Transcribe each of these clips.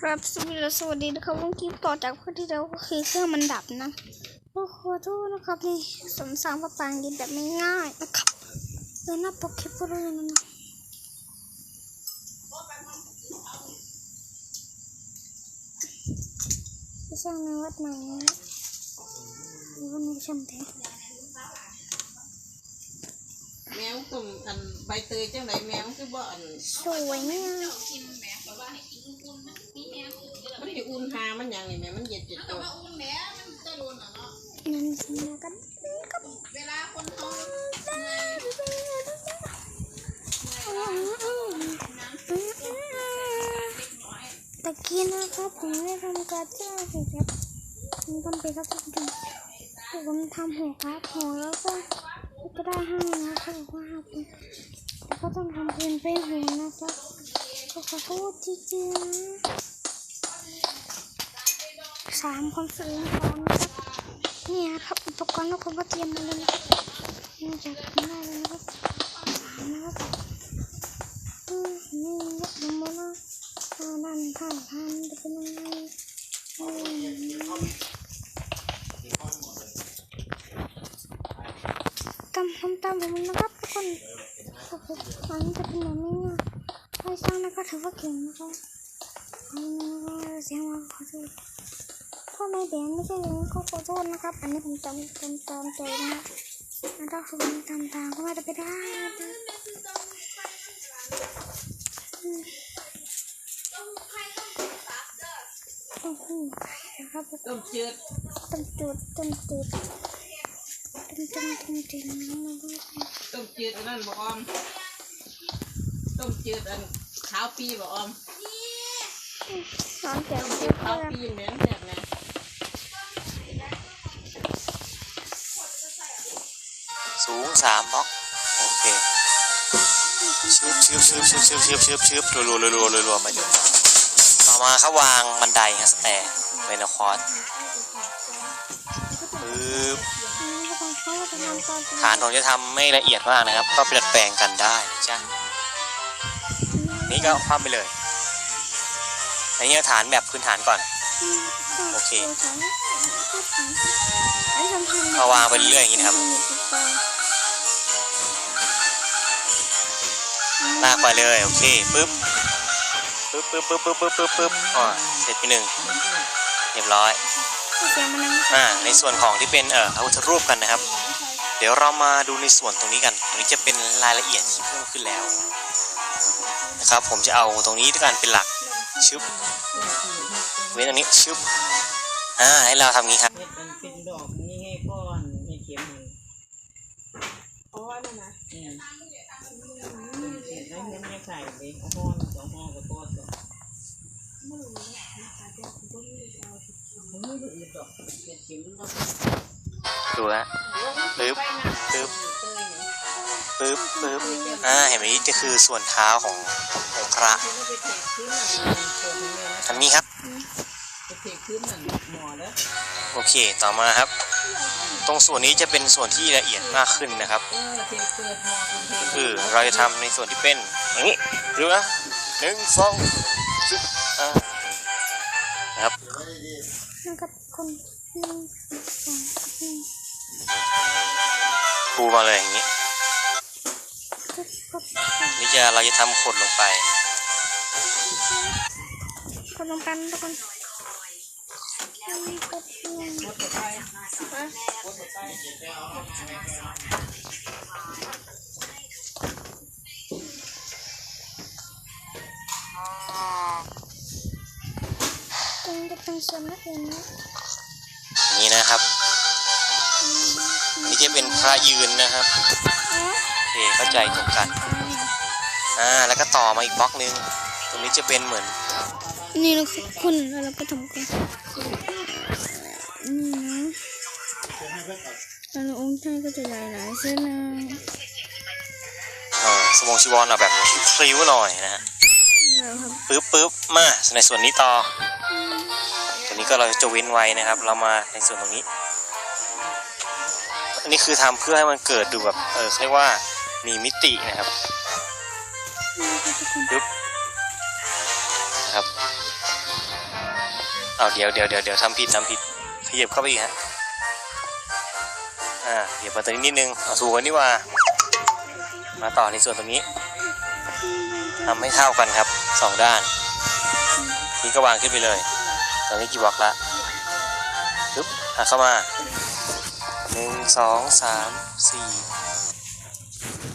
ครับสวัสดีและสวัสดีนะครับวันคลิปต่อจากคลิปที่แล้วก็คือเครื่องมันดับนะก็ขอโทษนะครับนี่สมสารประปางดินแบบไม่ง่ายนะครับเดินหน้าปกคลิปก็เลยนะนะจะสร้างในวัดใหม่นะวันนี้ชมเทแมวตุ่มอันใบเตยจังไรแมวคือบ่อันสวยเนี่ย มันสิอุ่นหามันยังนี่แม่มันเย็นจิตตัวนั่นสินกันครับเวลาคนเขาตะกี้นะครับผมได้ทำการจ้างสิครับผมทำไปครับทุกท่านผมทำหัวครับหัวแล้วก็ก็ได้ห้านะครับว่าห้าปีแล้วก็ต้องทำเป็นเป็นหัวนะครับขอโทษจริงๆนะ สามคนสื่อพร้อมนะครับเนี่ยครับอุปกรณ์ทุกคนก็เตรียมมาเลยนะครับน่จะทำได้เลยนะครับสามนะครับอืมนี่ยกลงมานะถ้าด้นข้างทางจะเป็นยังไงอืมตามทำตามผมนะครับทุกคนโอ้โหอันนี้จะเป็นแบบนี้นะใครสร้างนะก็ถือว่าเก่งนะครับอันนี้ก็เสี ยงมาขอโทษถ้าไม่แบนไม่ใช่อย่างนี้ก็ขอโทษนะครับ อันนี้ผมจำจำจำใจนะแล้วถ้าคุณทำตามก็ไม่ได้ไปได้นะอืมโอ้โหนะครับต้มจืดต้นจุดต้นจุดต้นต้นต้นจุดน้ำมันก็ต้มจืดอันนั้นบ่ออมต้มจืดอันขาวปีบ่ออมน้ำแข็งต้มจืเพื่ดขาวอปีแม่นแซ่บแม่สูง สามบล็อกโอเคชืบชืบชืบชืบชืบชืบชืบชืบรัวรัวรัวรัวรัวรัวมาอยู่ต่อมาครับวางบันไดฮะสแตร์เวนคอร์สปึ๊บทุกคนเขาจะทำตอนฐานผมจะทำไม่ละเอียดมากนะครับ ก็ไปดัดแปลงกันได้นะจ้ะนี่ก็คว่ำไปเลยอันนี้ฐานแบบพื้นฐานก่อน โอเคเอาวางไปเรื่อยๆอย่างนี้นะครับ ลากไปเลยโอเคปึ๊บปึ๊บปึ๊บปึ๊บปึ๊บปึ๊บปึ๊บปึ๊บอ๋อเสร็จไปหนึ่งเรียบร้อยอ่าในส่วนของที่เป็นเอ่อพระพุทธรูปกันนะครับ เดี๋ยวเรามาดูในส่วนตรงนี้กันตรงนี้จะเป็นรายละเอียดที่เพิ่มขึ้นแล้วนะครับผมจะเอาตรงนี้ด้วยกันเป็นหลักชึบเว้นอันนี้ชึบอ่าให้เราทำงี้ครับ เฮ็ดมันเป็นดอกนี่ให้ก้อนให้เข็มมันอ๋อนั่นนะอืมต้มจืดแล้วมันจะ ใส่เลยเอาห่อหนึ่งสองห่อก็พอจ้ะมันไม่ได้อืดดอกเฮ็ดเข็มมันก็ดูฮะปึ๊บปึ๊บปึ๊บปึ๊บอ่าเห็นไหมนี่จะคือส่วนเท้าของของพระอันนี้ครับโอเคต่อมาครับ ตรงส่วนนี้จะเป็นส่วนที่ละเอียดมากขึ้นนะครับ คือเราจะทำในส่วนที่เป็น อย่างนี้ดูนะหนึ่งสองชุบอ่านะครับนะครับคนหนึ่งสองหนึ่งปูมาเลยอย่างนี้ก็ก็นี่จะเราจะทำขดลงไปคนลงกันทุกคน ส่วนนักเรียนนะอย่างนี้นะครับอันนี้จะเป็นพระยืนนะครับอ๋อโอเคเข้าใจตรงกันอ่าแล้วก็ต่อมาอีกบล็อกหนึงตรงนี้จะเป็นเหมือน นี่เราคุณแล้วเราก็ทำกันนี่นะแล้วองค์ท่านก็จะใหญ่หลายเส้นนะเอ่อสมงชีวรเอาแบบพริ้วๆหน่อยนะฮะแล้วครับปึ๊บปึ๊บมาในส่วนนี้ต่อ ตัวนี้ก็เราจะเว้นไว้นะครับ เรามาในส่วนตรงนี้ อันนี้คือทำเพื่อให้มันเกิดดูแบบเออเรียกว่ามีมิตินะครับนี่ก็ทุกคนปึ๊บนะครับเอาเดี๋ยวเดี๋ยวเดี๋ยวเดี๋ยวทำผิดทำผิดขยับเข้าไปอีกฮะอ่าขยับมาตรงนี้นิดนึงเอาถูกกันนี่หว่า มาต่อในส่วนตรงนี้ทำให้เท่ากันครับสองด้าน นี่ก็วางขึ้นไปเลย ตอนนี้กี่บล็อกละปึ๊บหักเข้ามาหนึ่งสองสามสี่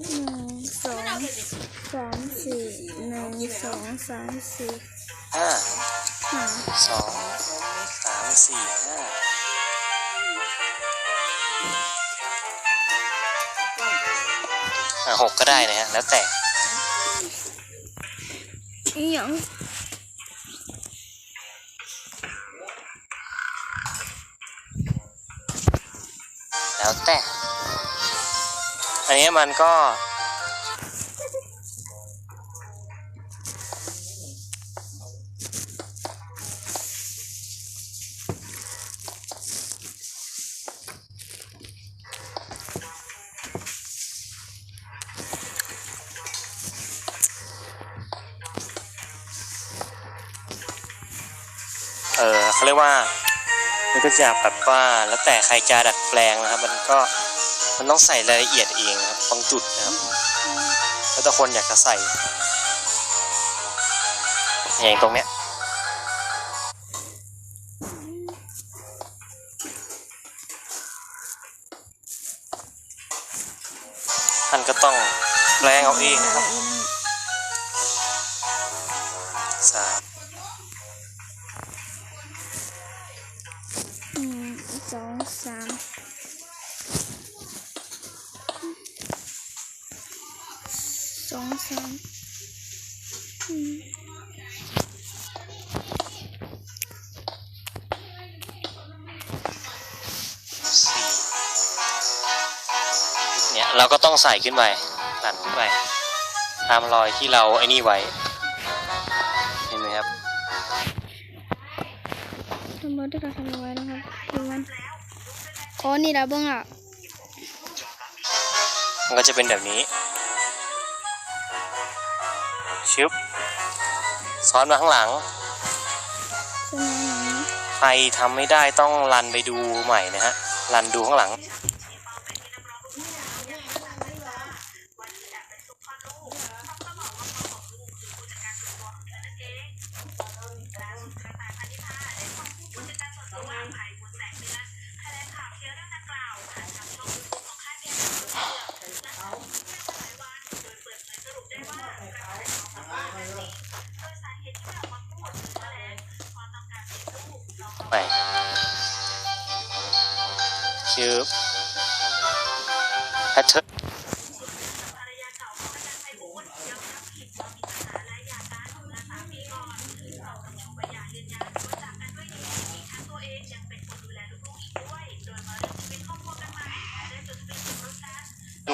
หนึ่งสองสามสี่หนึ่งสองสามสี่ห้าห้าสองสามสี่ห้าอะหกก็ได้นะฮะ แล้วแต่ อีหยัง อันนี้มันก็ เออเขาเรียกว่า มันก็จะแบบว่าแล้วแต่ใครจะดัดแปลงนะครับ มันก็ มันต้องใส่รายละเอียดเองครับบางจุดนะครับแล้วแต่คนอยากจะใส่อย่างตรงเนี้ยท่านก็ต้องแปลงเอาเองนะครับ สองสามอืมสี่เนี่ยเราก็ต้องใส่ขึ้นไปหลั่นขึ้นไป ตามรอยที่เราไอ้นี่ไว้ เห็นไหมครับทำรถด้วยกันทำเอาไว้นะครับดูมันอ๋อนี่ละเบิ้งอะมันก็จะเป็นแบบนี้ ชึบซ้อนมาข้างหลังใช่ไหมหนัง ใครทำไม่ได้ต้องรันไปดูใหม่นะฮะ รันดูข้างหลัง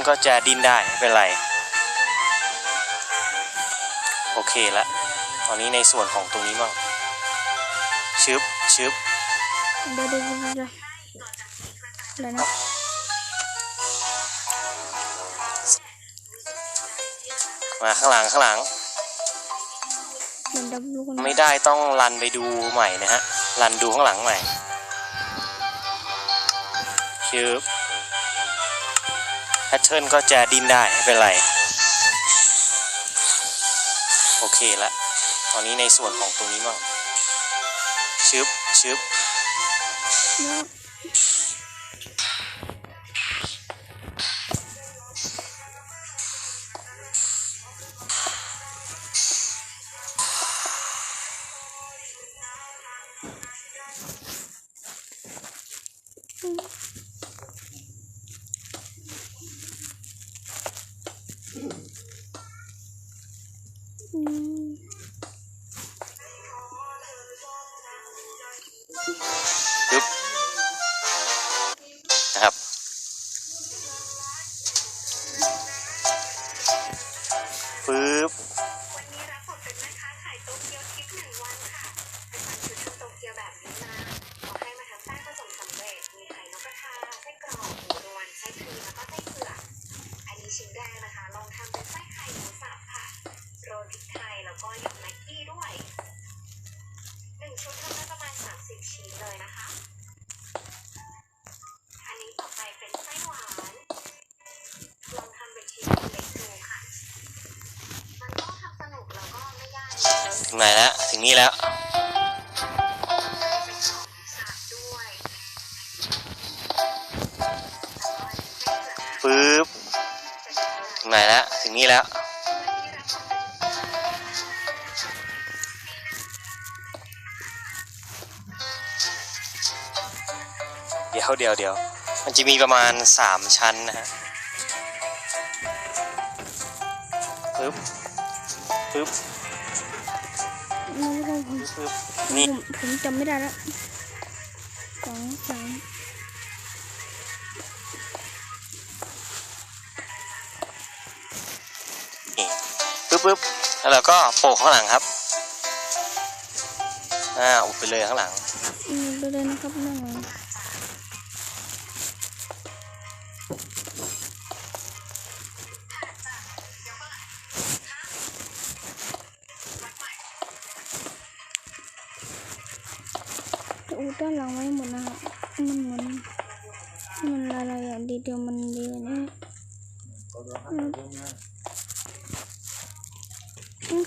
ก็จะดิ้นได้ไม่เป็นไร โอเคละ ตอนนี้ในส่วนของตรงนี้มั่งชึบชึบเดี๋ยวเดี๋ยวเดี๋ยวเดี๋ยวอะไรนะมาข้างหลังข้างหลังเหมือนดับลูกนะไม่ได้ต้องรันไปดูใหม่นะฮะ รันดูข้างหลังใหม่ชึบ แพทเทิร์นก็จะดิ้นได้ไม่เป็นไร โอเคละตอนนี้ในส่วนของตรงนี้มั่งชึบชึบ นะครับปึ๊บ งไหนแล้ว ถึงนี่แล้ว ปึ๊บ ถึงไหนแล้ว ถึงนี่แล้ว เดี๋ยวเดี๋ยวเดี๋ยว มันจะมีประมาณสามชั้นนะฮะ ปึ๊บ ปึ๊บ ไม่รู้ผมปึ๊บผมนี่ผมจำไม่ได้แล้วสองสามนี่ปึ๊บปึ๊บแล้วเราก็โปะข้างหลังครับ อ่าอุบไปเลยข้างหลัง อืมไปเลยนะครับนั่งอู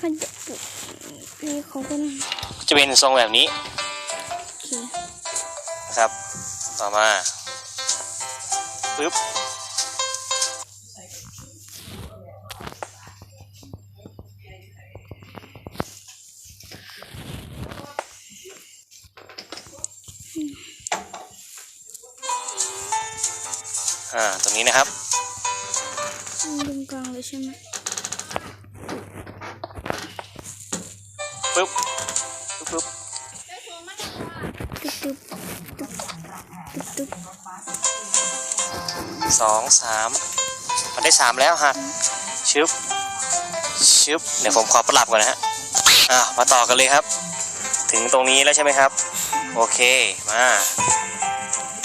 มันขยับปุ๊บนี่เขาก็นะจะเป็นทรงแบบนี้โอเคนะครับ ต่อมาปึ๊บอ่า ตรงนี้นะครับมันตรงกลางเลยใช่ไหม สองสามมันได้สามแล้วหักชึบชึบเดี๋ยวผมขอประหลับก่อนนะฮะอ่ามาต่อกันเลยครับ ถึงตรงนี้แล้วใช่ไหมครับ โอเคมา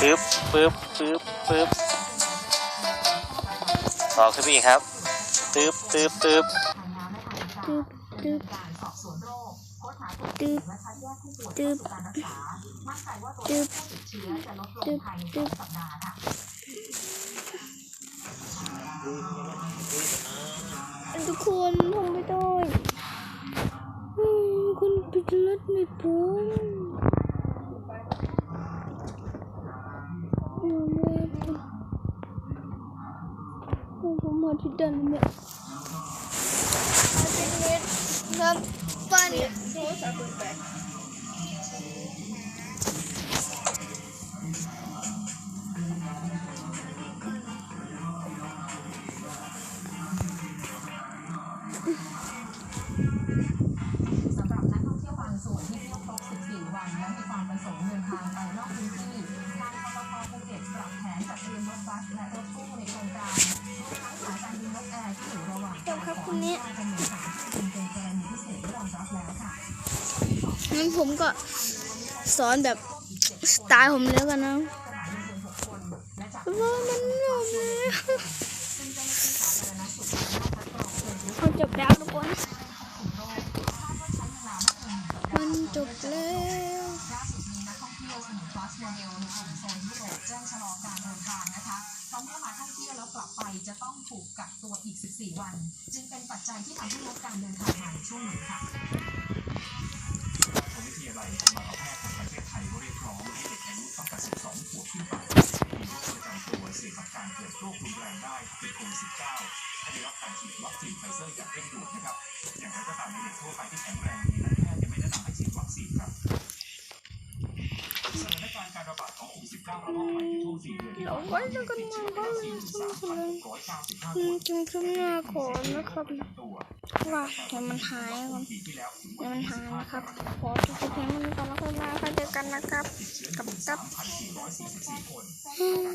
ปึ๊บปึ๊บปึ๊บปึ๊บต่อขึ้นไปอีกครับตึ๊บตึ๊บตึ๊บตึ๊บตึ๊บตึ๊บตึ๊บตึ๊บตึ๊บตึ๊บ ทุกคนทำไม่ได้อืมคุณปิดรถไม่พ้นโอ้แม่โอ้ผมมาที่ดันเนี่ยมาเป็นเน็ตครับปันส ผมก็สอนแบบสไตล์ผมแล้วกันนะว่ามันจบแล้วเขาจบแล้วทุกคน มันจบแล้วล่าสุดมีนักท่องเที่ยวสมุทรพลัสโมเดลในกลุ่มโซนยุโรปแจ้งชะลอการเดินทางนะคะเพราะเมื่อมาท่องเที่ยวแล้วกลับไปจะต้องถูกกักตัวอีก 14 วัน จึงเป็นปัจจัยที่ทำให้ลดการเดินทาง การฉีดวัคซีนไฟเซอร์อย่างเร่งด่วนนะครับ อย่างไรก็ตามในเด็กทั่วไปที่แข็งแรงดีนั้นแพทย์ยังไม่แนะนำให้ฉีดวัคซีนครับสถานการณ์การระบาดของโควิด -19 ระลอกใหม่ในช่วง4เดือนที่ผ่านมามีเด็กติดเชื้อไปแล้ว43,695อืคมนจึงขึ้นหน้าก่อนนะครับตัวว่าเดี๋ยวมันหายก่อนปีที่แล้วถือเดี๋ยวว่ามันหายนะครับขอจบเพียงเท่านี้ก่อนแล้วค่อยมาค่อยเจอกันนะครับติดเชื้อกับกับ3,444คนอืม